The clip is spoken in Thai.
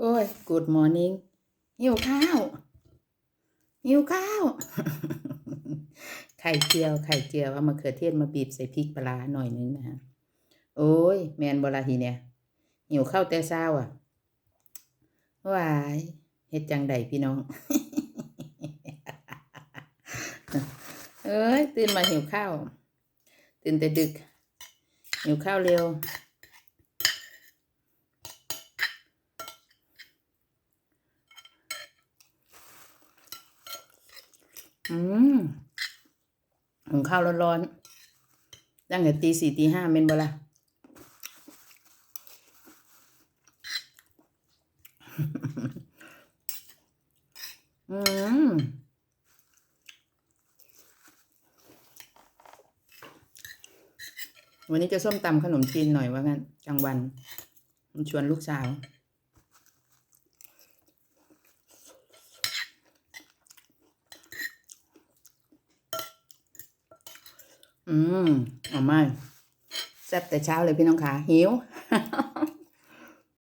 โอ้ย good morning หิวข้าวหิวข้าว ไข่เจียว ไข่เจียว เอามะเขือเทศมาบีบใส่พริกปลาร้าหน่อยนึงนะฮะ โอ้ย แมนบลาทีเนี่ย หิวข้าวแต่เช้าอะวายเฮ็ดจังใดพี่น้อง เอ้ย ตื่นมาหิวข้าว ตื่นแต่ดึก หิวข้าวเร็ว อืมหุงข้าวร้อนๆตั้งแต่ตีสี่ตีห้าเมนบ่ละอืมวันนี้จะส้มตำขนมจีนหน่อยว่างั้นกลางวันมันชวนลูกสาว อืมเอาไม่แซ่บแต่เช้าเลยพี่น้องขาหิว